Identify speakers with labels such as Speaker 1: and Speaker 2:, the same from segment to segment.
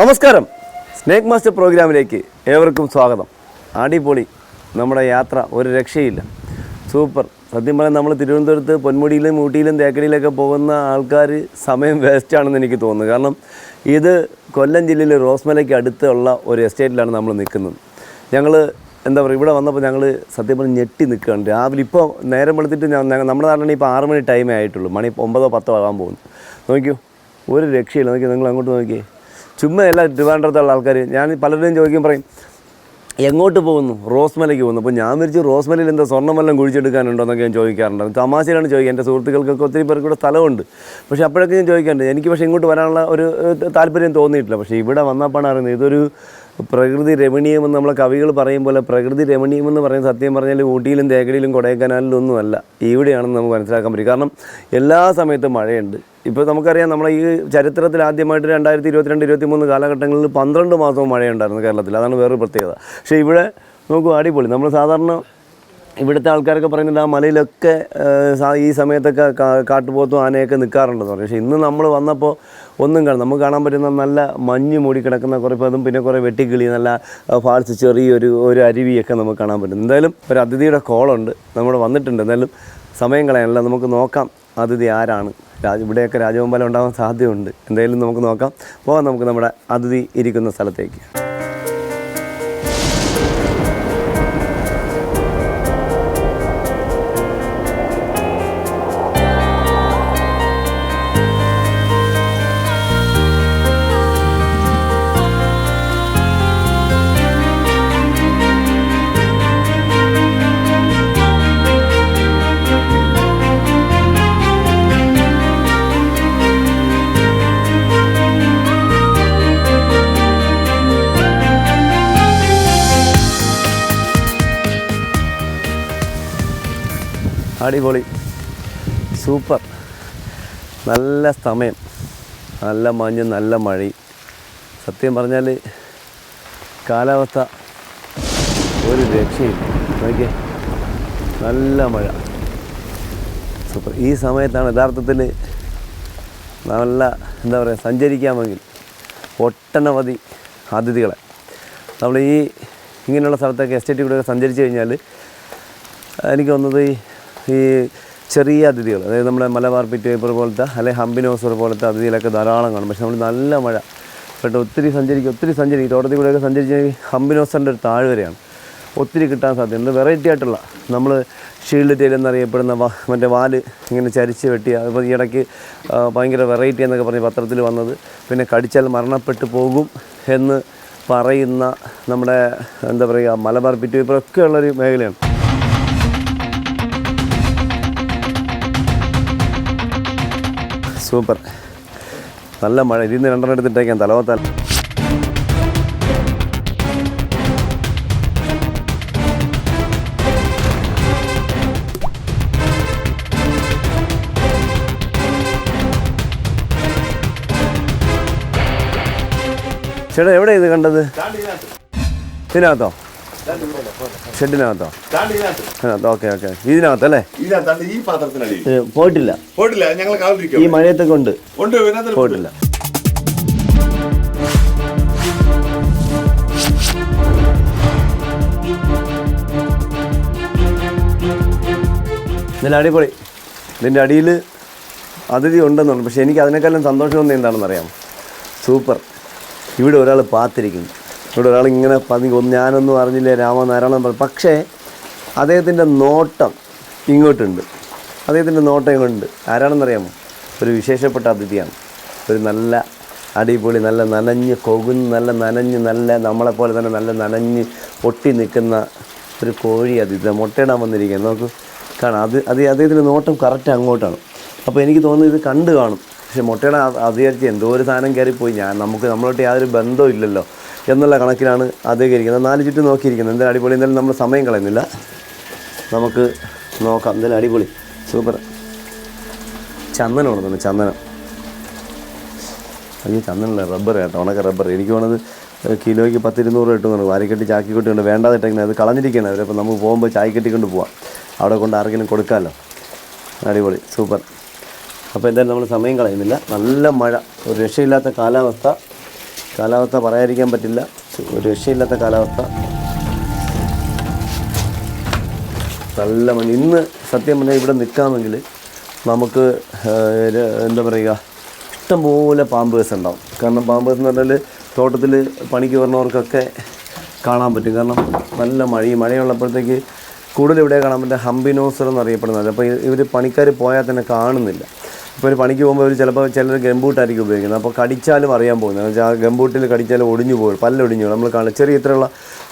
Speaker 1: നമസ്കാരം. Snake master പ്രോഗ്രാമിലേക്ക് ഏവർക്കും സ്വാഗതം. ആടിപൊളി നമ്മുടെ യാത്ര ഒരു രക്ഷയില്ല. സൂപ്പർ. സത്യം പറഞ്ഞാൽ നമ്മൾ തിരുവനന്തപുരത്ത് പൊന്മുടിയിലും ഊട്ടിയിലും തേക്കടിയിലൊക്കെ പോകുന്ന ആൾക്കാർ സമയം വേസ്റ്റാണെന്ന് എനിക്ക് തോന്നുന്നു. കാരണം ഇത് കൊല്ലം ജില്ലയിലെ റോസ്മലയ്ക്ക് അടുത്തുള്ള ഒരു എസ്റ്റേറ്റിലാണ് നമ്മൾ നിൽക്കുന്നത്. ഞങ്ങൾ എന്താ പറയുക ഇവിടെ വന്നപ്പോൾ ഞങ്ങൾ സത്യം പറഞ്ഞ് ഞെട്ടി നിൽക്കുകയാണ്. രാവിലെ ഇപ്പോൾ നേരം വെളുത്തിട്ട് നമ്മുടെ നാട്ടിലാണ് ഇപ്പോൾ ആറ് മണി ടൈമേ ആയിട്ടുള്ളൂ. മണി ഒമ്പതോ പത്തോ ആകാൻ പോകുന്നു. നോക്കിയോ? ഒരു രക്ഷയില്ല. നോക്കി നിങ്ങൾ അങ്ങോട്ട് നോക്കിയേ. ചുമ്മാ ട്രിവാൻഡ്രത്തുള്ള ആൾക്കാർ ഞാൻ പലരുടെയും ചോദിക്കും പറയും എങ്ങോട്ട് പോകുന്നു? റോസ്മലയ്ക്ക് പോകുന്നു. അപ്പോൾ ഞാൻ വിരിച്ച് റോസ്മലയിൽ എന്താ സ്വർണം വല്ലതും കുഴിച്ചെടുക്കാനുണ്ടോ എന്നൊക്കെ ഞാൻ ചോദിക്കാറുണ്ട്. തമാശയിലാണ് ചോദിക്കുക. എന്റെ സുഹൃത്തുക്കൾക്കൊക്കെ ഒത്തിരി പേർക്ക് ഇവിടെ സ്ഥലമുണ്ട്. പക്ഷേ അപ്പോഴൊക്കെ ഞാൻ ചോദിക്കാറുണ്ട് എനിക്ക് പക്ഷേ ഇങ്ങോട്ട് വരാനുള്ള ഒരു താല്പര്യം തോന്നിയിട്ടില്ല. പക്ഷേ ഇവിടെ വന്നപ്പോഴാണ് അറിയുന്നത് ഇതൊരു പ്രകൃതി രമണീയമെന്ന് നമ്മളെ കവികൾ പറയും പോലെ പ്രകൃതി രമണീയമെന്ന് പറയുന്നത് സത്യം പറഞ്ഞാൽ ഊട്ടിയിലും തേക്കടിയിലും കൊടൈക്കനാലിലും ഒന്നുമല്ല ഇവിടെയാണെന്ന് നമുക്ക് മനസ്സിലാക്കാൻ പറ്റും. കാരണം എല്ലാ സമയത്തും മഴയുണ്ട്. ഇപ്പോൾ നമുക്കറിയാം നമ്മളെ ഈ ചരിത്രത്തിൽ ആദ്യമായിട്ട് രണ്ടായിരത്തി ഇരുപത്തിരണ്ട് ഇരുപത്തി മൂന്ന് കാലഘട്ടങ്ങളിൽ പന്ത്രണ്ട് മാസവും മഴയുണ്ടായിരുന്നു കേരളത്തിൽ. അതാണ് വേറൊരു പ്രത്യേകത. പക്ഷേ ഇവിടെ നോക്കൂ അടിപൊളി. നമ്മൾ സാധാരണ ഇവിടുത്തെ ആൾക്കാരൊക്കെ പറയുന്നത് ആ മലയിലൊക്കെ ഈ സമയത്തൊക്കെ കാട്ടുപോത്തും ആനയൊക്കെ നിൽക്കാറുണ്ടെന്ന് പറയും. പക്ഷേ ഇന്ന് നമ്മൾ വന്നപ്പോൾ ഒന്നും കാണാം നമുക്ക് കാണാൻ പറ്റുന്ന നല്ല മഞ്ഞ് മൂടി കിടക്കുന്ന കുറേ അതും പിന്നെ കുറേ വെട്ടിക്കിളി നല്ല ഫാൾസ് ചെറിയൊരു ഒരു അരുവിയൊക്കെ നമുക്ക് കാണാൻ പറ്റും. എന്തായാലും ഒരു അതിഥിയുടെ കോളുണ്ട്. നമ്മൾ വന്നിട്ടുണ്ട്. എന്തായാലും സമയം കളയാനല്ല നമുക്ക് നോക്കാം അതിഥി ആരാണ്. രാജ ഇവിടെയൊക്കെ രാജഗോപാലം ഉണ്ടാകാൻ സാധ്യതയുണ്ട്. എന്തായാലും നമുക്ക് നോക്കാം. പോകാം നമുക്ക് നമ്മുടെ അതിഥി ഇരിക്കുന്ന സ്ഥലത്തേക്ക്. അടിപൊളി. സൂപ്പർ. നല്ല സമയം. നല്ല മഞ്ഞ് നല്ല മഴയും. സത്യം പറഞ്ഞാൽ കാലാവസ്ഥ ഒരു രക്ഷയില്ല. നോക്കിയേ. നല്ല മഴ. സൂപ്പർ. ഈ സമയത്താണ് യഥാർത്ഥത്തിൽ നല്ല എന്താ പറയുക സഞ്ചരിക്കാമെങ്കിൽ ഒട്ടനവധി അതിഥികളെ. നമ്മൾ ഈ ഇങ്ങനെയുള്ള സ്ഥലത്തൊക്കെ എസ്റ്റേറ്റിൽ കൂടെ സഞ്ചരിച്ച് കഴിഞ്ഞാൽ എനിക്ക് തോന്നുന്നത് ഈ ഈ ചെറിയ അതിഥികൾ അതായത് നമ്മുടെ മലബാർ പിറ്റ് പേപ്പർ പോലത്തെ അല്ലെങ്കിൽ ഹംബിനോസർ പോലത്തെ അതിഥികളൊക്കെ ധാരാളം കാണും. പക്ഷെ നമ്മൾ നല്ല മഴ. പെട്ട് ഒത്തിരി സഞ്ചരിക്കും ഒത്തിരി സഞ്ചരിക്കും. തോട്ടത്തിൽ കൂടെയൊക്കെ സഞ്ചരിച്ച് ഹംബിനോസറിന്റെ ഒരു താഴ്വരയാണ്. ഒത്തിരി കിട്ടാൻ സാധ്യതയുണ്ട് വെറൈറ്റി ആയിട്ടുള്ള നമ്മൾ ഷീൽഡ് ടെയിൽ എന്നറിയപ്പെടുന്ന വാ മറ്റേ വാൽ ഇങ്ങനെ ചരിച്ച് വെട്ടിയ ഈ ഇടയ്ക്ക് ഭയങ്കര വെറൈറ്റി എന്നൊക്കെ പറഞ്ഞ് പത്രത്തിൽ വന്നത്. പിന്നെ കടിച്ചാൽ മരണപ്പെട്ടു പോകും എന്ന് പറയുന്ന നമ്മുടെ എന്താ പറയുക മലബാർ പിറ്റ് പേപ്പർ ഒക്കെ ഉള്ളൊരു മേഖലയാണ്. സൂപ്പർ നല്ല മഴ ഇതിന്ന് രണ്ടെണ്ണം എടുത്തിട്ടേക്കാം തലവത്താൽ ചേട്ടാ എവിടെ ഇത് കണ്ടത് ഇതിനകത്തോ ഷെഡിനകത്തോ? Okay okay. ഇതിനകത്തല്ലേ?
Speaker 2: ഈ പാത്രത്തിനടി
Speaker 1: പോയിട്ടില്ല.
Speaker 2: പോയിട്ടില്ല. ഞങ്ങൾ
Speaker 1: ഈ മഴയത്തൊക്കെ ഉണ്ട്.
Speaker 2: ഉണ്ട്
Speaker 1: പോയിട്ടില്ല. നല്ല അടിപൊളി. ഇതിന്റെ അടിയിൽ അതിഥി ഉണ്ടെന്നുണ്ട്. പക്ഷേ എനിക്ക് അതിനേക്കാളും സന്തോഷം തോന്നുന്നത് എന്താണെന്ന് അറിയാം സൂപ്പർ. ഇവിടെ ഒരാൾ പാത്തിരിക്കുന്നു. ഇവിടെ ഒരാൾ ഇങ്ങനെ പതി ഞാനൊന്നും അറിഞ്ഞില്ല രാമനാരായണൻ പറഞ്ഞു. പക്ഷേ അദ്ദേഹത്തിന്റെ നോട്ടം ഇങ്ങോട്ടുണ്ട്. അദ്ദേഹത്തിന്റെ നോട്ടം ഇങ്ങോട്ടുണ്ട്. ആരാണെന്നറിയാമോ? ഒരു വിശേഷപ്പെട്ട അതിഥിയാണ്. ഒരു നല്ല അടിപൊളി നല്ല നനഞ്ഞ് കൊകുന്ന് നല്ല നനഞ്ഞ് നല്ല നമ്മളെപ്പോലെ തന്നെ നല്ല നനഞ്ഞ് ഒട്ടി നിൽക്കുന്ന ഒരു കോഴി അതിഥി. മുട്ടയിടാൻ വന്നിരിക്കുന്നത് നമുക്ക് കാണാം. അത് അത് അദ്ദേഹത്തിന്റെ നോട്ടം കറക്റ്റ് അങ്ങോട്ടാണ്. അപ്പോൾ എനിക്ക് തോന്നുന്നു ഇത് കണ്ടു കാണും. പക്ഷേ മുട്ടയുടെ അധികരിച്ച് എന്തോ ഒരു സാധനം കയറിപ്പോയി. ഞാൻ നമുക്ക് നമ്മളോട്ട് യാതൊരു ബന്ധവും ഇല്ലല്ലോ. എന്നുള്ള കണക്കിലാണ് അദ്ദേഹം ഇരിക്കുന്നത് നാല് ചുറ്റും നോക്കിയിരിക്കുന്നത്. എന്തായാലും അടിപൊളി. എന്തായാലും നമ്മൾ സമയം കളയുന്നില്ല. നമുക്ക് നോക്കാം. എന്തായാലും അടിപൊളി. സൂപ്പർ. ചന്ദനം ഉണ്ടെന്ന് ചന്ദനം. അയ്യോ ചന്ദനല്ല? റബ്ബർ കേട്ടോ. ഉണക്ക റബ്ബർ. എനിക്ക് വേണത് കിലോയ്ക്ക് പത്തിരുന്നൂറ് കിട്ടുന്നുണ്ട് വാരിക്കെട്ടി ചാക്കി കൊണ്ടുണ്ട് വേണ്ടാതിട്ടെങ്ങനെ അത് കളഞ്ഞിരിക്കുകയാണ്. അവരപ്പോൾ നമുക്ക് പോകുമ്പോൾ ചായക്കെട്ടിക്കൊണ്ട് പോവാം. അവിടെ കൊണ്ട് ആർക്കെങ്കിലും കൊടുക്കാമല്ലോ. അടിപൊളി. സൂപ്പർ. അപ്പോൾ എന്തായാലും നമ്മൾ സമയം കളയുന്നില്ല. നല്ല മഴ. ഒരു രക്ഷയില്ലാത്ത കാലാവസ്ഥ. കാലാവസ്ഥ പറയാതിരിക്കാൻ പറ്റില്ല. ഒരു രക്ഷയില്ലാത്ത കാലാവസ്ഥ. നല്ല മഞ്ഞ് ഇന്ന് സത്യം പറഞ്ഞാൽ ഇവിടെ നിൽക്കാമെങ്കിൽ നമുക്ക് എന്താ പറയുക ഇഷ്ടംപോലെ പാമ്പേഴ്സ് ഉണ്ടാവും. കാരണം പാമ്പേഴ്സ് എന്ന് പറഞ്ഞാൽ തോട്ടത്തിൽ പണിക്ക് വരുന്നവർക്കൊക്കെ കാണാൻ പറ്റും. കാരണം നല്ല മഴ ഈ മഴയുള്ളപ്പോഴത്തേക്ക് കൂടുതൽ ഇവിടെ കാണാൻ പറ്റുന്ന ഹംബിനോസർ എന്നറിയപ്പെടുന്നത്. അപ്പോൾ ഇവർ പണിക്കാർ പോയാൽ തന്നെ കാണുന്നില്ല. ഇപ്പോൾ ഒരു പണിക്ക് പോകുമ്പോൾ ഒരു ചിലപ്പോൾ ചിലർ ഗംബൂട്ടായിരിക്കും ഉപയോഗിക്കുന്നത്. അപ്പോൾ കടിച്ചാലും അറിയാൻ പോകുന്നത്. ആ ഗംബൂട്ടിൽ കടിച്ചാലും ഒടിഞ്ഞു പോകും. പല്ലൊടിഞ്ഞു പോകും. നമ്മൾ കാണാം. ചെറിയ ഇത്രയുള്ള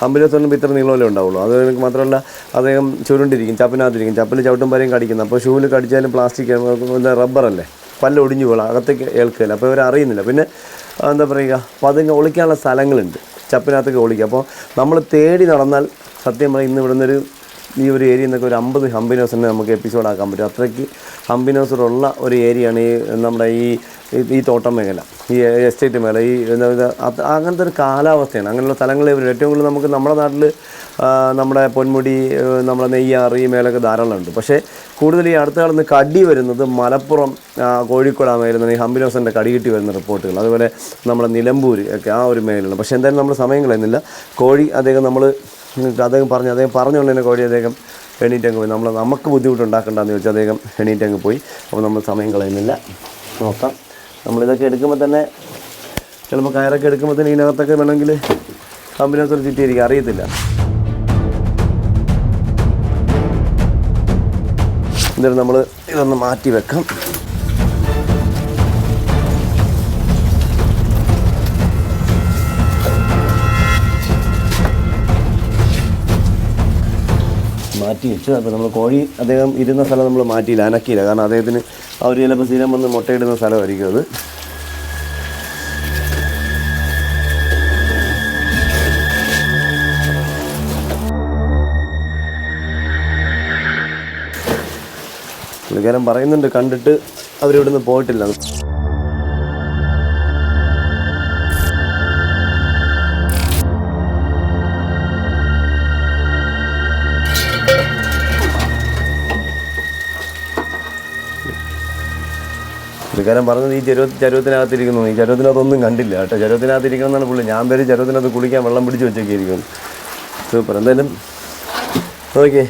Speaker 1: അമ്പലത്തൊന്നും ഇത്ര നീളമല്ലേ ഉണ്ടാവുള്ളൂ. അത് എനിക്ക് മാത്രമല്ല അദ്ദേഹം ചുരുണ്ടിരിക്കും ചപ്പിനകത്തിരിക്കും ചപ്പിൽ ചവിട്ടും വരെയും കടിക്കുന്നത് അപ്പോൾ ഷൂവിൽ കടിച്ചാലും പ്ലാസ്റ്റിക് എന്താ റബ്ബറല്ലേ? പല്ല് ഒടിഞ്ഞു പോകണം അകത്തേക്ക് ഏൽക്കല്ല അപ്പോൾ ഇവർ അറിയുന്നില്ല. പിന്നെ എന്താ പറയുക അപ്പോൾ അതിങ്ങനെ ഒളിക്കാനുള്ള സ്ഥലങ്ങളുണ്ട്. ചപ്പിനകത്തൊക്കെ ഒളിക്കുക അപ്പോൾ നമ്മൾ തേടി നടന്നാൽ സത്യം പറഞ്ഞാൽ ഇന്ന് ഇവിടുന്ന് ഒരു ഈ ഒരു ഏരിയയിൽ നിന്നൊക്കെ ഒരു അമ്പത് ഹംബിനോസിനെ നമുക്ക് എപ്പിസോഡ് ആക്കാൻ പറ്റും. അത്രയ്ക്ക് ഹംബിനോസറുള്ള ഒരു ഏരിയയാണ് ഈ നമ്മുടെ ഈ ഈ- തോട്ടം മേഖല ഈ എസ്റ്റേറ്റ് മേഖല. ഈ അങ്ങനത്തെ ഒരു കാലാവസ്ഥയാണ്. അങ്ങനെയുള്ള സ്ഥലങ്ങളിൽ ഇവർ ഏറ്റവും കൂടുതൽ നമുക്ക് നമ്മുടെ നാട്ടിൽ നമ്മുടെ പൊന്മുടി നമ്മുടെ നെയ്യാറ് ഈ മേലൊക്കെ ധാരാളമുണ്ട്. പക്ഷേ കൂടുതൽ ഈ അടുത്ത കാലത്ത് കടി വരുന്നത് മലപ്പുറം കോഴിക്കോട് ആ മേഖല ഈ ഹംബിനോസിന്റെ കടി കിട്ടി വരുന്ന റിപ്പോർട്ടുകൾ. അതുപോലെ നമ്മുടെ നിലമ്പൂർ ഒക്കെ ആ ഒരു മേഖലയാണ്. പക്ഷേ എന്തായാലും നമ്മൾ സമയം കളയുന്നില്ല. കോഴി അദ്ദേഹം നമ്മൾ അദ്ദേഹം പറഞ്ഞു അദ്ദേഹം പറഞ്ഞുകൊണ്ട് തന്നെ കോഴി അദ്ദേഹം എണീറ്റ് അങ്ങ് പോയി. നമ്മൾ നമുക്ക് ബുദ്ധിമുട്ടുണ്ടാക്കണ്ടെന്ന് ചോദിച്ചാൽ അദ്ദേഹം എണീറ്റ് അങ്ങ് പോയി. അപ്പോൾ നമ്മൾ സമയം കളയുന്നില്ല. നോക്കാം. നമ്മളിതൊക്കെ എടുക്കുമ്പോൾ തന്നെ ചിലപ്പോൾ കയറൊക്കെ എടുക്കുമ്പോൾ തന്നെ ഇതിനകത്തൊക്കെ വേണമെങ്കിൽ കമ്പിനകത്തൊരു ചുറ്റിയിരിക്കും അറിയത്തില്ല. എന്നിട്ട് നമ്മൾ ഇതൊന്ന് മാറ്റി വെക്കാം. മാറ്റി വെച്ചു. അപ്പോൾ നമ്മൾ കോഴി അദ്ദേഹം ഇരുന്ന സ്ഥലം നമ്മൾ മാറ്റിയില്ല അനക്കിയില്ല. കാരണം അദ്ദേഹത്തിന് അവർ ചിലപ്പോൾ സ്ഥിരം വന്ന് മുട്ടയിടുന്ന സ്ഥലമായിരിക്കും അത്. പുള്ളിക്കാരൻ പറയുന്നുണ്ട് കണ്ടിട്ട് അവരിവിടുന്ന് പോയിട്ടില്ല. പുള്ളിക്കാരൻ പറഞ്ഞത് ഈ ചരുവ ചരുവത്തിനകത്തിരിക്കുന്നു ഈ ചരുവത്തിനകത്തൊന്നും കണ്ടില്ല കേട്ടോ. ചരുവത്തിനകത്തിരിക്കണം എന്നാണ് പുള്ളി. ഞാൻ പേര് ചരുവത്തിനകത്ത് കുളിക്കാൻ വെള്ളം പിടിച്ച് വെച്ചൊക്കെ ഇരിക്കുന്നു സൂപ്പർ. എന്തായാലും ഓക്കെ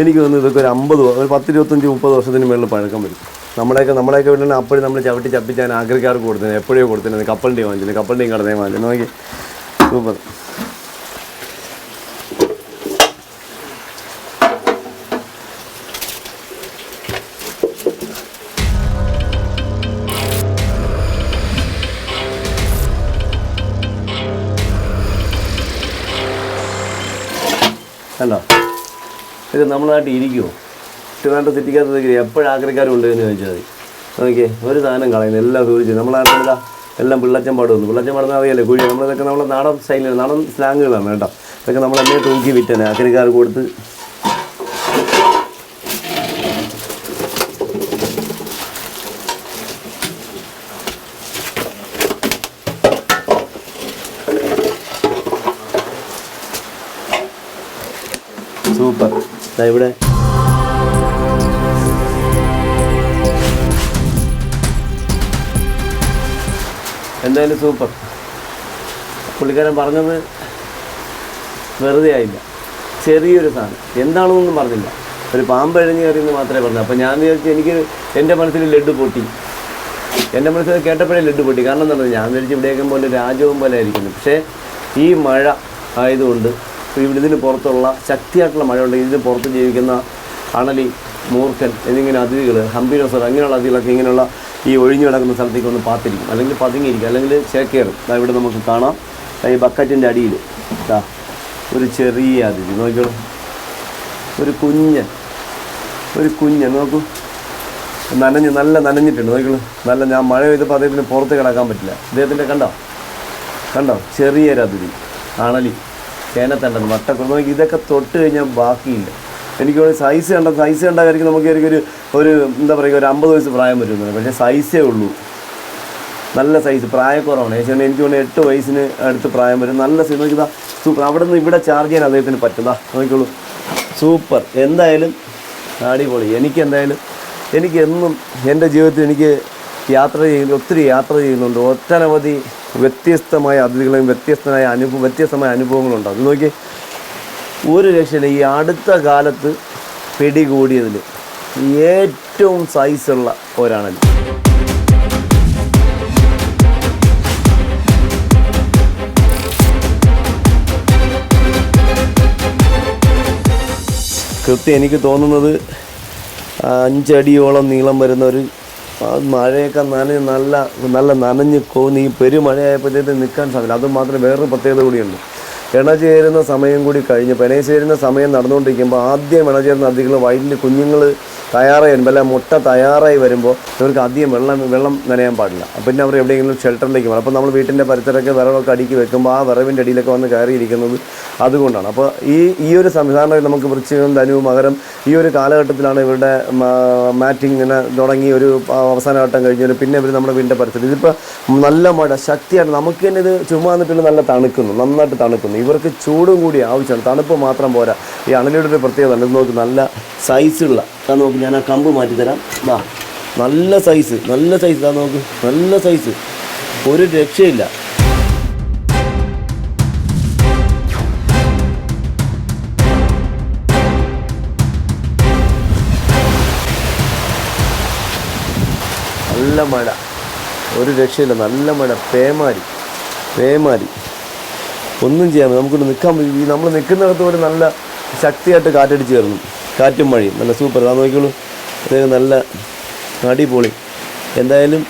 Speaker 1: എനിക്ക് തോന്നുന്നു ഇതൊക്കെ ഒരു അമ്പത് ഒരു പത്ത് ഇരുപത്തഞ്ച് മുപ്പത് വർഷത്തിന് മുകളിൽ പഴക്കം വരും. നമ്മുടെയൊക്കെ നമ്മുടെയൊക്കെ വീട്ടിൽ അപ്പോഴും നമ്മൾ ചവിട്ടി ചപ്പിച്ചാൻ ആഗ്രഹക്കാർക്ക് കൊടുത്തത് എപ്പോഴേ കൊടുത്തിരുന്നത് കപ്പലിന്റെയും വാങ്ങിച്ചിരുന്നു കപ്പലിന്റെയും കടന്നേ വാങ്ങിച്ചു നോക്കി സൂപ്പർ. കണ്ടോ? ഇത് നമ്മളായിട്ട് ഇരിക്കുമോ ട്രിവാൻഡ്രം സിറ്റിക്കകത്ത് എപ്പോഴും ആഗ്രഹക്കാരുണ്ട് എന്ന് ചോദിച്ചാൽ മതി. നോക്കിയേ ഒരു സാധനം കളയുന്നു എല്ലാം സൂചിച്ചു നമ്മളായിട്ടില്ല എല്ലാം പിള്ളച്ചൻ പാടുന്നു പിള്ളച്ചൻ പാടുന്ന അറിയാലേ കുഴി നമ്മളിതൊക്കെ നമ്മളെ നാടൻ സ്റ്റൈലിൽ നാടൻ സ്ലാങ്ങുകളാണ് കേട്ടോ. ഇതൊക്കെ നമ്മളെന്നെ തൂക്കി വിറ്റനെ ആഗ്രഹക്കാർ കൊടുത്ത് സൂപ്പർ. ഇവിടെ. എന്തായാലും സൂപ്പർ. പുള്ളിക്കാരൻ പറഞ്ഞത് വെറുതെ ആയില്ല. ചെറിയൊരു സാധനം. എന്താണെന്നൊന്നും പറഞ്ഞില്ല. ഒരു പാമ്പ് എഴുതി കയറിയെന്ന് മാത്രമേ പറഞ്ഞു. അപ്പോൾ ഞാൻ വിചാരിച്ചു എനിക്ക് എന്റെ മനസ്സിൽ ലഡ്ഡു പൊട്ടി. എന്റെ മനസ്സിൽ കേട്ടപ്പോഴേ ലഡ്ഡു പൊട്ടി. കാരണം എന്താണെന്ന് ഞാൻ വിചാരിച്ചു ഇവിടെയൊക്കെ പോലെ രാജവും പോലെ ആയിരിക്കുന്നു. പക്ഷേ ഈ മഴ ആയതുകൊണ്ട് ഇവിടെ ഇതിന് പുറത്തുള്ള ശക്തിയായിട്ടുള്ള മഴ ഉണ്ടെങ്കിൽ ഇതിന് പുറത്ത് ജീവിക്കുന്ന അണലി മൂർഖൻ എന്നിങ്ങനെ അതിഥികൾ ഹംപിനോസർ അങ്ങനെയുള്ള അതിഥികളൊക്കെ ഇങ്ങനെയുള്ള ഈ ഒഴിഞ്ഞു കിടക്കുന്ന സ്ഥലത്തേക്ക് ഒന്ന് പാത്തിരിക്കും. അല്ലെങ്കിൽ പതുങ്ങിയിരിക്കും. അല്ലെങ്കിൽ ചേക്കേറും. ഇവിടെ നമുക്ക് കാണാം. ഈ ബക്കറ്റിന്റെ അടിയിൽ. ഇതാ ഒരു ചെറിയ അതിഥി. നോക്കിയോളൂ ഒരു കുഞ്ഞൻ ഒരു കുഞ്ഞൻ നോക്കൂ. നനഞ്ഞ് നല്ല നനഞ്ഞിട്ടുണ്ട്. നോക്കിയോളൂ നല്ല ഞാൻ മഴ പെയ്തപ്പോൾ അദ്ദേഹത്തിന് പുറത്ത് കിടക്കാൻ പറ്റില്ല. അദ്ദേഹത്തിന്റെ കണ്ടോ? കണ്ടോ? ചെറിയൊരു അതിഥി. അണലി. ചേനത്തണ്ടൻ വട്ടക്കുറ നമുക്ക് ഇതൊക്കെ തൊട്ട് കഴിഞ്ഞാൽ ബാക്കിയില്ല. എനിക്ക് സൈസ് കണ്ട സൈസ് കണ്ടായിരിക്കും നമുക്ക് ഒരു ഒരു എന്താ പറയുക ഒരു അമ്പത് വയസ്സ് പ്രായം വരുന്നത്. പക്ഷേ സൈസേ ഉള്ളൂ. നല്ല സൈസ് പ്രായക്കുറവാണ്. ഏകദേശം എനിക്ക് തോന്നുന്നു എട്ട് വയസ്സിന് അടുത്ത് പ്രായം വരും. നല്ല സൈസ് നോക്കിതാ സൂപ്പർ അവിടെ നിന്ന് ഇവിടെ ചാർജ് ചെയ്യാൻ അദ്ദേഹത്തിന് പറ്റുന്നതാ നോക്കിക്കോളൂ. സൂപ്പർ എന്തായാലും അടിപൊളി. എനിക്ക് എന്തായാലും എനിക്ക് എന്നും എന്റെ ജീവിതത്തിൽ എനിക്ക് യാത്ര ചെയ്യുന്ന ഒത്തിരി യാത്ര ചെയ്യുന്നുണ്ട്. ഒട്ടനവധി വ്യത്യസ്തമായ അതിഥികളും വ്യത്യസ്തമായ അനുഭവം വ്യത്യസ്തമായ അനുഭവങ്ങളുണ്ട്. അത് നോക്കി ഒരു രക്ഷയില്ല. ഈ അടുത്ത കാലത്ത് പിടികൂടിയതിൽ ഏറ്റവും സൈസുള്ള ഒരാണൽ കൃത്യം എനിക്ക് തോന്നുന്നത് അഞ്ചടിയോളം നീളം വരുന്ന ഒരു ആ മഴയൊക്കെ നനഞ്ഞ് നല്ല നല്ല നനഞ്ഞ് കോന്നി ഈ പെരുമഴയായപ്പോഴത്തേക്ക് നിൽക്കാൻ സാധിക്കില്ല അത് മാത്രം വേറൊരു പ്രത്യേകത കൂടിയുണ്ട്. ഇണ ചേരുന്ന സമയം കൂടി കഴിഞ്ഞ് പെണ ചേരുന്ന സമയം നടന്നുകൊണ്ടിരിക്കുമ്പോൾ ആദ്യം ഇണ ചേരുന്ന അതികൾ വയലിൽ കുഞ്ഞുങ്ങൾ തയ്യാറായി വരുമ്പോൾ അല്ലെങ്കിൽ മുട്ട തയ്യാറായി വരുമ്പോൾ ഇവർക്ക് അധികം വെള്ളം വെള്ളം നനയാൻ പാടില്ല. പിന്നെ അവർ എവിടെയെങ്കിലും ഷെൽട്ടറിലേക്ക് പോകും അപ്പോൾ നമ്മൾ വീട്ടിന്റെ പരിസരമൊക്കെ വിറകൊക്കെ അടുക്കി വെക്കുമ്പോൾ ആ വിറവിന്റെ അടിയിലൊക്കെ വന്ന് കയറിയിരിക്കുന്നത് അതുകൊണ്ടാണ്. അപ്പോൾ ഈ ഈ ഒരു സംവിധാനം നമുക്ക് വൃശ്ചികം ധനുവും മകരം ഈ ഒരു കാലഘട്ടത്തിലാണ് ഇവരുടെ മാറ്റിംഗ് ഇങ്ങനെ തുടങ്ങി ഒരു അവസാനഘട്ടം കഴിഞ്ഞാൽ പിന്നെ ഇവർ നമ്മുടെ വീടിന്റെ പരിസരം ഇതിപ്പോൾ നല്ല മഴ ശക്തിയാണ് നമുക്ക് തന്നെ ഇത് ചുമ്മാ നിന്നിട്ട് നല്ല തണുക്കുന്നു നന്നായിട്ട് തണുക്കുന്നു. ഇവർക്ക് ചൂടും കൂടി ആവശ്യമാണ്. തണുപ്പ് മാത്രം പോരാ. ഈ അണലിയുടെ ഒരു പ്രത്യേകത നോക്കി നല്ല സൈസുള്ള അത് നോക്ക് ഞാൻ ആ കമ്പ് മാറ്റി തരാം. വാ നല്ല സൈസ് നല്ല സൈസ് ഇതാ നോക്ക് നല്ല സൈസ് ഒരു രക്ഷയില്ല. നല്ല മഴ. ഒരു രക്ഷയില്ല നല്ല മഴ. പേമാരി പേമാരി. ഒന്നും ചെയ്യാൻ നമുക്കൊന്ന് നിൽക്കാൻ നമ്മൾ നിൽക്കുന്നിടത്ത് പോലും നല്ല ശക്തിയായിട്ട് കാറ്റടിച്ച് കയറുന്നു. കാറ്റും മഴയും. നല്ല സൂപ്പർ അതാ നോക്കിക്കോളൂ. അദ്ദേഹം നല്ല അടിപൊളി. എന്തായാലും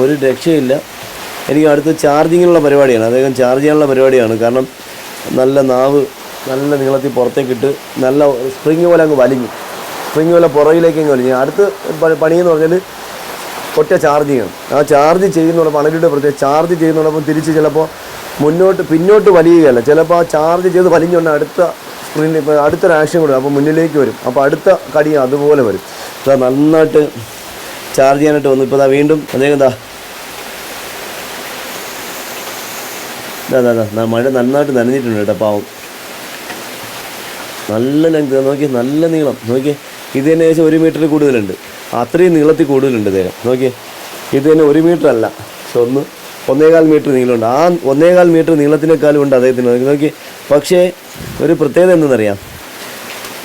Speaker 1: ഒരു രക്ഷയില്ല. എനിക്ക് അടുത്ത ചാർജിങ്ങിനുള്ള പരിപാടിയാണ്. അദ്ദേഹം ചാർജ് ചെയ്യാനുള്ള പരിപാടിയാണ്. കാരണം നല്ല നാവ് നല്ല നീളത്തിൽ പുറത്തേക്കിട്ട് നല്ല സ്പ്രിങ് പോലെ അങ്ങ് വലിഞ്ഞു. സ്പ്രിങ് പോലെ പുറകിലേക്ക് അങ്ങ് വലിഞ്ഞു. അടുത്ത പണിയെന്ന് പറഞ്ഞാൽ ഒറ്റ ചാർജ് ചെയ്യണം. ആ ചാർജ് ചെയ്യുന്നതോടൊപ്പം അണലിയുടെ പ്രത്യേകം ചാർജ് ചെയ്യുന്നതോടൊപ്പം തിരിച്ച് ചിലപ്പോൾ മുന്നോട്ട് പിന്നോട്ട് വലിയുകയല്ല. ചിലപ്പോൾ ആ ചാർജ് ചെയ്ത് വലിഞ്ഞുകൊണ്ട് അടുത്ത സ്ക്രീനിൽ ഇപ്പോൾ അടുത്തൊരു ആക്ഷൻ കൊടുക്കും അപ്പോൾ മുന്നിലേക്ക് വരും. അപ്പോൾ അടുത്ത കടി അതുപോലെ വരും. ഇതാ നന്നായിട്ട് ചാർജ് ചെയ്യാനായിട്ട് വന്നു. ഇപ്പോൾ ഇതാ വീണ്ടും അദ്ദേഹം എന്താ ഇതാ മഴ നന്നായിട്ട് നനഞ്ഞിട്ടുണ്ട് കേട്ടോ പാവം. നല്ല ലെങ്ത് നോക്കി നല്ല നീളം. നോക്കി ഇത് തന്നെ ഏകദേശം ഒരു മീറ്റർ കൂടുതലുണ്ട്. അത്രയും നീളത്തിൽ കൂടുതലുണ്ട് ഇദ്ദേഹം. നോക്കി ഇത് തന്നെ ഒരു മീറ്റർ അല്ല. ഒന്ന് ഒന്നേകാൽ മീറ്റർ നീളമുണ്ട്. ആ ഒന്നേകാൽ മീറ്റർ നീളത്തിനേക്കാളും ഉണ്ട് അദ്ദേഹത്തിന്. നോക്കി പക്ഷേ ഒരു പ്രത്യേകത എന്തെന്നറിയാം?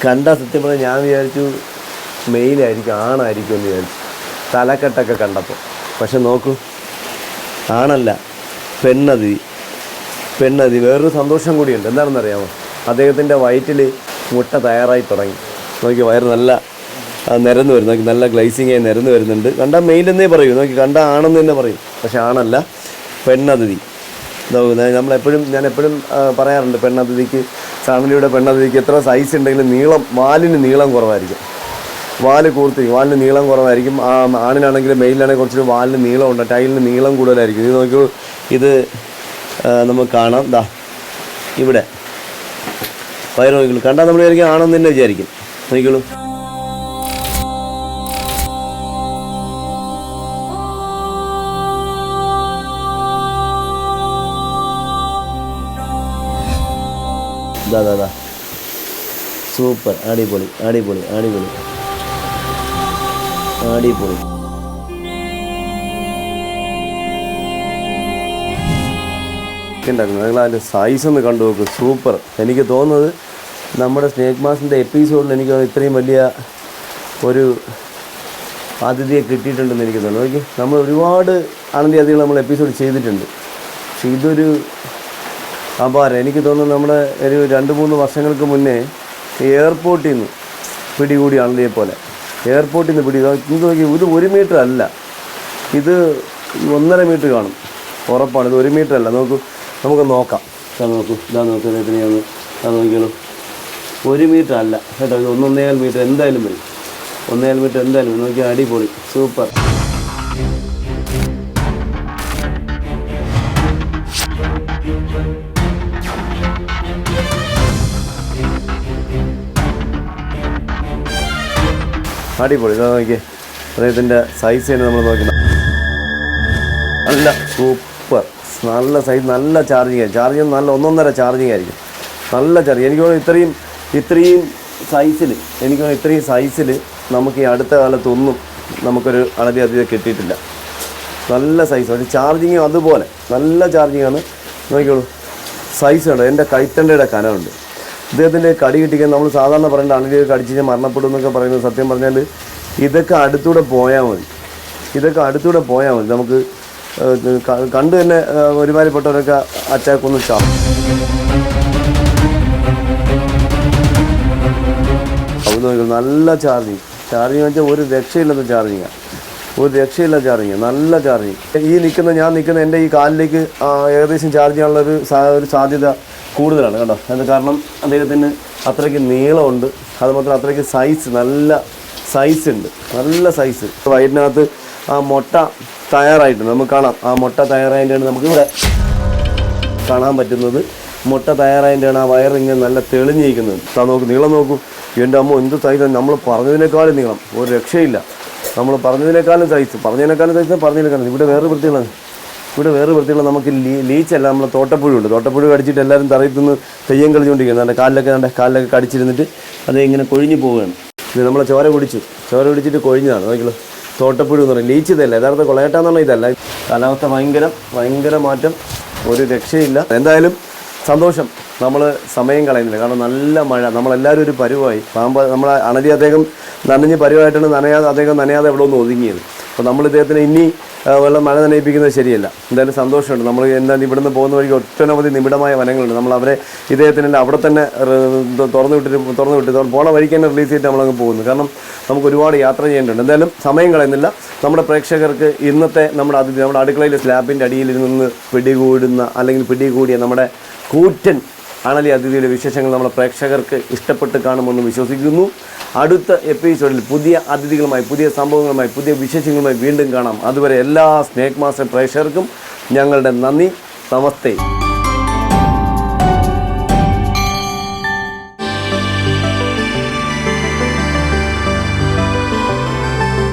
Speaker 1: കണ്ട സത്യം പറഞ്ഞാൽ ഞാൻ വിചാരിച്ചു മെയിലായിരിക്കും ആണായിരിക്കും എന്ന് വിചാരിച്ചു. തലക്കെട്ടൊക്കെ കണ്ടപ്പോൾ. പക്ഷെ നോക്കൂ ആണല്ല പെണ്ണതി പെണ്ണതി വേറൊരു സന്തോഷം കൂടിയുണ്ട്. എന്താണെന്നറിയാമോ? അദ്ദേഹത്തിന്റെ വയറ്റിൽ മുട്ട തയ്യാറായി തുടങ്ങി. നോക്കി വയറ് നല്ല നിരന്ന് വരും. നോക്കി നല്ല ഗ്ലൈസിങ് ആയി നിരന്ന് വരുന്നുണ്ട്. കണ്ട മെയിലെന്നേ പറയൂ. നോക്കി കണ്ട ആണെന്ന് തന്നെ പറയും. പക്ഷെ ആണല്ല നോക്കുന്നത് നമ്മളെപ്പോഴും ഞാൻ എപ്പോഴും പറയാറുണ്ട് പെണ്ണതിഥിക്ക് ഫാമിലിയുടെ പെണ്ണതിഥിക്ക് എത്ര സൈസ് ഉണ്ടെങ്കിലും നീളം വാലിന് നീളം കുറവായിരിക്കും. വാൽ കൂർത്തിരിക്കും വാലിന് നീളം കുറവായിരിക്കും. ആ ആണിനാണെങ്കിലും മെയിലാണെങ്കിൽ കുറച്ചൊരു വാലിന് നീളം ഉണ്ട് ടൈലിന് നീളം കൂടുതലായിരിക്കും. ഇത് നോക്കൂ ഇത് നമുക്ക് കാണാം. ദാ ഇവിടെ. വയറ് നോക്കിക്കോളൂ. കണ്ടാൽ നമ്മൾ വിചാരിക്കും ആണെന്ന് തന്നെ വിചാരിക്കും. നോക്കിക്കോളൂ. ദാ ദാ ദാ. സൂപ്പർ. അടിപൊളി അടിപൊളി അടിപൊളി. അടിപൊളി. ഉണ്ടായിരുന്നു നിങ്ങൾ അതിന്റെ സൈസ് ഒന്ന് കണ്ടു നോക്ക്. സൂപ്പർ. എനിക്ക് തോന്നുന്നത് നമ്മുടെ സ്നേക്ക് മാസിന്റെ എപ്പിസോഡിൽ എനിക്ക് ഇത്രയും വലിയ ഒരു അതിഥിയെ കിട്ടിയിട്ടുണ്ടെന്ന് എനിക്ക് തോന്നുന്നു. നോക്കി നമ്മൾ ഒരുപാട് അനന്തി അതിഥികൾ നമ്മൾ എപ്പിസോഡ് ചെയ്തിട്ടുണ്ട്. പക്ഷെ ഇതൊരു അപാരം എനിക്ക് തോന്നുന്നു നമ്മുടെ ഒരു രണ്ട് മൂന്ന് വർഷങ്ങൾക്ക് മുന്നേ എയർപോർട്ടിൽ നിന്ന് പിടികൂടി ആനന്ദിയെ പോലെ. എയർപോർട്ടിൽ നിന്ന് പിടി നോക്കി ഇത് ഒരു മീറ്റർ അല്ല. ഇത് ഒന്നര മീറ്റർ കാണും. ഉറപ്പാണ് ഇത് ഒരു മീറ്റർ അല്ല. നോക്കൂ നമുക്ക് നോക്കാം. ഇതാ നോക്കൂ ഇതാ നോക്കൂ എത്രയാണ് ഇതാ നോക്കിയാലോ ഒരു മീറ്റർ അല്ല. കേട്ടോ ഇത് ഒന്നൊന്നേകാൽ മീറ്റർ എന്തായാലും വരും. ഒന്നേകാൽ മീറ്റർ എന്തായാലും വരും. നോക്കിയാൽ അടിപൊളി സൂപ്പർ. അടിപൊളി. ഇതാ നോക്കിയേ. അദ്ദേഹത്തിന്റെ സൈസ് തന്നെ നമ്മൾ നോക്കുന്നത് നല്ല സൂപ്പർ നല്ല സൈസ് നല്ല ചാർജിങ് ആയിരിക്കും. ചാർജിങ് നല്ല ഒന്നൊന്നര ചാർജിങ് ആയിരിക്കും. നല്ല ചാർജ് എനിക്ക് തോന്നുന്നു ഇത്രയും ഇത്രയും സൈസിൽ എനിക്ക് തോന്നുന്നു ഇത്രയും സൈസിൽ നമുക്ക് ഈ അടുത്ത കാലത്തൊന്നും നമുക്കൊരു അളവി അധികം കിട്ടിയിട്ടില്ല. നല്ല സൈസ് പക്ഷേ ചാർജിങ് അതുപോലെ. നല്ല ചാർജിങ് ആണ്. നോക്കിക്കോളൂ. സൈസ് ഉണ്ട്? എന്റെ കൈത്തണ്ടയുടെ കനമുണ്ട്. ഇദ്ദേഹത്തിന്റെ കടി കിട്ടിക്കാൻ നമ്മൾ സാധാരണ പറയേണ്ട അണലിയൊക്കെ കടിച്ച് കഴിഞ്ഞാൽ മരണപ്പെടും എന്നൊക്കെ പറയുന്നത് സത്യം പറഞ്ഞാൽ ഇതൊക്കെ അടുത്തൂടെ പോയാൽ മതി. ഇതൊക്കെ അടുത്തൂടെ പോയാൽ മതി. നമുക്ക് കണ്ടു തന്നെ ഒരുമാതിരിപ്പെട്ടവരൊക്കെ അറ്റാക്കൊന്നും ചാവും നല്ല ചാർജിങ് ചാർജിങ് വെച്ചാൽ ഒരു രക്ഷയില്ലാത്ത ചാർജിങ്ങാണ് ഒരു രക്ഷയില്ല ചാർജിങ് നല്ല ചാർജിങ് ഈ നിൽക്കുന്ന ഞാൻ നിൽക്കുന്ന എന്റെ ഈ കാലിലേക്ക് ഏകദേശം ചാർജ് ചെയ്യാനുള്ള ഒരു ഒരു സാധ്യത കൂടുതലാണ് കേട്ടോ അത് കാരണം അദ്ദേഹത്തിന് അത്രയ്ക്ക് നീളമുണ്ട്. അതുമാത്രം അത്രയ്ക്ക് സൈസ് നല്ല സൈസ് ഉണ്ട്. നല്ല സൈസ് വയറ്റിനകത്ത് ആ മുട്ട തയ്യാറായിട്ടുണ്ട്. നമുക്ക് കാണാം. ആ മുട്ട തയ്യാറായിട്ടാണ് നമുക്കിവിടെ കാണാൻ പറ്റുന്നത്. മുട്ട തയ്യാറായതിന്റെയാണ് ആ വയറിങ്ങനെ നല്ല തെളിഞ്ഞിരിക്കുന്നത്. താ നോക്ക് നീളം നോക്കൂ. എന്റെ അമ്മ എന്ത് സൈസ് നമ്മൾ പറഞ്ഞതിനേക്കാളും നീളം. ഒരു രക്ഷയില്ല. നമ്മൾ പറഞ്ഞതിനേക്കാളും സൈസ് പറഞ്ഞതിനേക്കാളും സൈസ് പറഞ്ഞതിനേക്കാളും. ഇവിടെ വേറെ വൃത്തികളാണ് ഇവിടെ വേറെ വൃത്തിയുള്ള നമുക്ക് ലീച്ചല്ല. നമ്മൾ തോട്ടപ്പുഴ ഉണ്ട്. തോട്ടപ്പുഴ കടിച്ചിട്ട് എല്ലാവരും തറയത്തു നിന്ന് തെയ്യം കളിച്ചുകൊണ്ടിരിക്കുന്നത് നല്ല കാലിലൊക്കെ നല്ല കാലിലൊക്കെ കടിച്ചിരുന്നിട്ട് അത് ഇങ്ങനെ കൊഴിഞ്ഞു പോവുകയാണ്. ഇത് നമ്മളെ ചോര കുടിച്ചു ചോര കുടിച്ചിട്ട് കൊഴിഞ്ഞതാണ്. നോക്കിയല്ലോ തോട്ടപ്പുഴ എന്ന് പറയും. ലീച്ച് ഇതല്ല യഥാർത്ഥ കൊളയേട്ടാന്നുള്ള ഇതല്ല. കാലാവസ്ഥ ഭയങ്കര ഭയങ്കര മാറ്റം. ഒരു രക്ഷയില്ല. എന്തായാലും സന്തോഷം. നമ്മൾ സമയം കളയുന്നില്ല. കാരണം നല്ല മഴ. നമ്മളെല്ലാവരും ഒരു പരുവായി. പാമ്പ നമ്മളെ അണലി അദ്ദേഹം നനഞ്ഞ് പരുവായിട്ടാണ് നനയാതെ അദ്ദേഹം നനയാതെ എവിടെ ഒന്ന് ഒതുങ്ങിയത്. അപ്പോൾ നമ്മൾ ഇദ്ദേഹത്തിന് ഇനി വെള്ളം മഴ നനയിപ്പിക്കുന്നത് ശരിയല്ല. എന്തായാലും സന്തോഷമുണ്ട്. നമ്മൾ എന്തായാലും ഇവിടുന്ന് പോകുന്ന വഴിക്ക് ഒട്ടനവധി നിബിഡമായ വനങ്ങളുണ്ട്. നമ്മൾ അവരെ ഇദ്ദേഹത്തിന് അവിടെ തന്നെ തുറന്നു വിട്ടിട്ട് തുറന്നു വിട്ട് പോണ വഴിക്ക് തന്നെ റിലീസ് ചെയ്തിട്ട് നമ്മളങ്ങ് പോകുന്നു. കാരണം നമുക്ക് ഒരുപാട് യാത്ര ചെയ്യേണ്ടതുണ്ട്. എന്തായാലും സമയം കളയുന്നില്ല. നമ്മുടെ പ്രേക്ഷകർക്ക് ഇന്നത്തെ നമ്മുടെ അതിഥി നമ്മുടെ അടുക്കളയിലെ സ്ലാബിന്റെ അടിയിൽ നിന്ന് പിടികൂടുന്ന അല്ലെങ്കിൽ പിടികൂടിയ നമ്മുടെ കൂറ്റൻ അണലി അതിഥിയുടെ വിശേഷങ്ങൾ നമ്മുടെ പ്രേക്ഷകർക്ക് ഇഷ്ടപ്പെട്ട് കാണുമെന്ന് വിശ്വസിക്കുന്നു. അടുത്ത എപ്പിസോഡിൽ പുതിയ അതിഥികളുമായി പുതിയ സംഭവങ്ങളുമായി പുതിയ വിശേഷങ്ങളുമായി വീണ്ടും കാണാം. അതുവരെ എല്ലാ സ്നേക് മാസ്റ്റർ പ്രേക്ഷകർക്കും ഞങ്ങളുടെ നന്ദി. നമസ്തേ.